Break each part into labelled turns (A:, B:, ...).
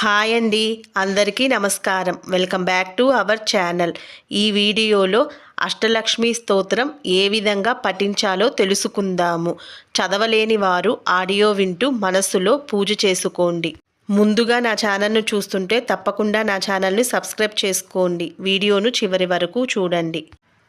A: Hi అండి. అందరికీ నమస్కారం. Welcome back to our channel. ఈ వీడియోలో అష్టలక్ష్మి స్తోత్రం ఏ విధంగా పఠించాలో తెలుసుకుందాము. చదవలేని వారు ఆడియో వింటూ మనస్సులో పూజ చేసుకోండి. ముందుగా నా ఛానల్ను చూస్తుంటే తప్పకుండా నా ఛానల్ని సబ్స్క్రైబ్ చేసుకోండి. వీడియోను చివరి వరకు చూడండి.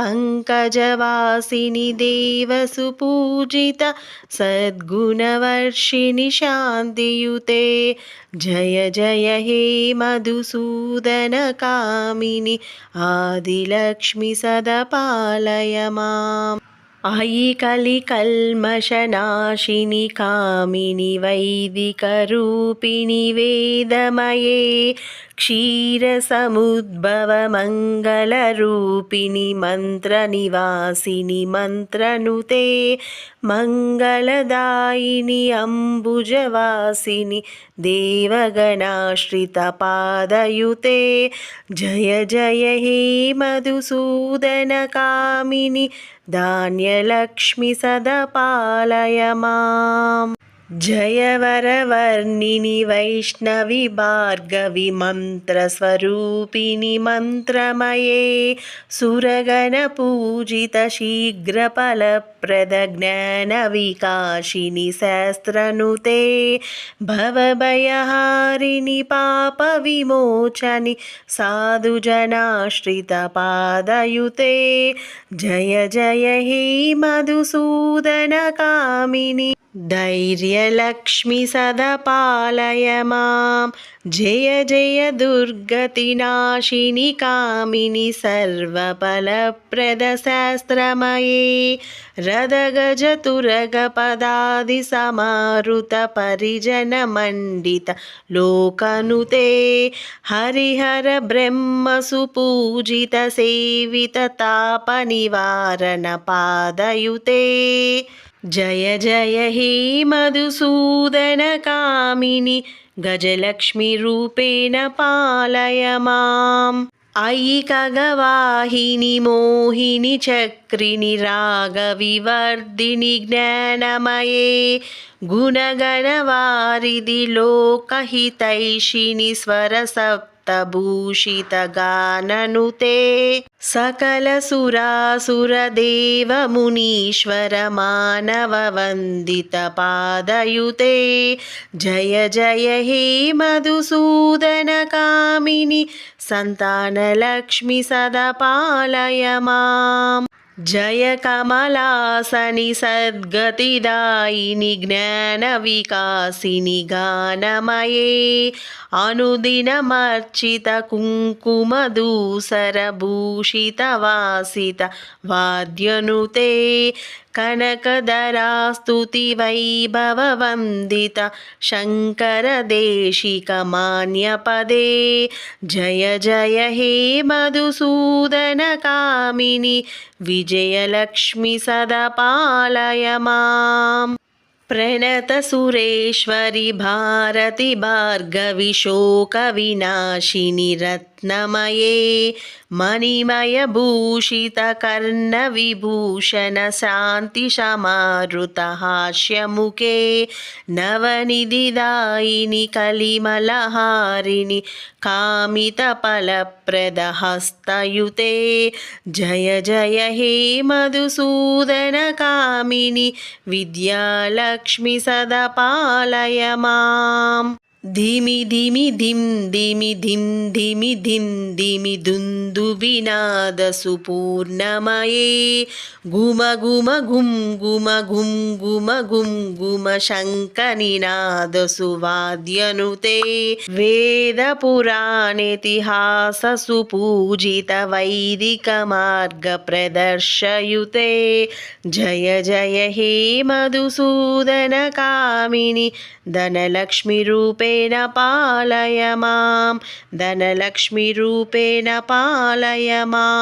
A: पङ्कजवासिनि देवसुपूजित सद्गुणवर्षिणि शान्तियुते। जय जय हे मधुसूदनकामिनि आदिलक्ष्मि सदपालय माम्। अयि कलिकल्मषनाशिनि कामिनि वैदिकरूपिणि वेदमये। क्षीरसमुद्भवमङ्गलरूपिणि मन्त्रनिवासिनि मन्त्रनुते मङ्गलदायिनि अम्बुजवासिनि देवगणाश्रितपादयुते जय जय हे मधुसूदनकामिनि धान्यलक्ष्मि सदपालय माम् जयवरवर्णिनि वैष्णवि भार्गवि मन्त्रस्वरूपिणि मन्त्रमये सुरगणपूजितशीघ्रफलप्रदज्ञानविकाशिनि शास्त्रनुते भवभयहारिणि पापविमोचनि साधुजनाश्रितपादयुते जय जय हे मधुसूदनकामिनि ధైర్యలక్ష్మి సదపాలయ మాం. జయ జయ దుర్గతినాశిని కామిని సర్వఫలప్రదశాస్త్రమయే. రదగజతురగపదాది సమారుత పరిజన మండిత లోకనుతే. హరిహర బ్రహ్మ సుపూజిత సేవిత తాప నివారణ పాదయుతే. जय जय हे मधुसूदनकामिनि गजलक्ष्मीरूपेण पालय माम्। अयि खगवाहिनि मोहिनि चक्रिणि रागविवर्धिनि ज्ञानमये गुणगणवारिधि लोकहितैषिणि स्वरसप् भूषितगाननुते सकलसुरासुरदेवमुनीश्वरमानववन्दितपादयुते जय जय हे मधुसूदनकामिनि सन्तानलक्ष्मि सदपालय माम् जय कमलासनि सद्गतिदायिनि ज्ञानविकासिनि गानमये अनुदिनमर्चितकुङ्कुमदूसरभूषितवासित वाद्यनुते कनकधरास्तुतिवैभववन्दित शङ्करदेशिकमान्यपदे। जय जय हे मधुसूदनकामिनि विजयलक्ष्मि सदपालय माम्। प्रणतसुरेश्वरि भारति भार्गवि शोकविनाशिनि रत्नमये मणिमयभूषितकर्णविभूषणशान्तिशमारुतहास्यमुखे नवनिधिदायिनि कलिमलहारिणि कामितफलप्रदहस्तयुते जय जय हे मधुसूदनकामिनि विद्यालक्ष्मि सदपालय माम् धीमी धीमी धीम धीमी धीम धीमी धीम धीमी धुन। दुन्दुविनादसुपूर्णमये गुम गुम गुं गुम गुं गुम गुं गुम शङ्खनिनादसुवाद्यनुते वेदपुराणेतिहाससुपूजितवैदिकमार्गप्रदर्शयुते जय जय हे मधुसूदनकामिनि धनलक्ष्मीरूपे रूपेण पालय मां धनलक्ष्मीरूपेण पालय माम्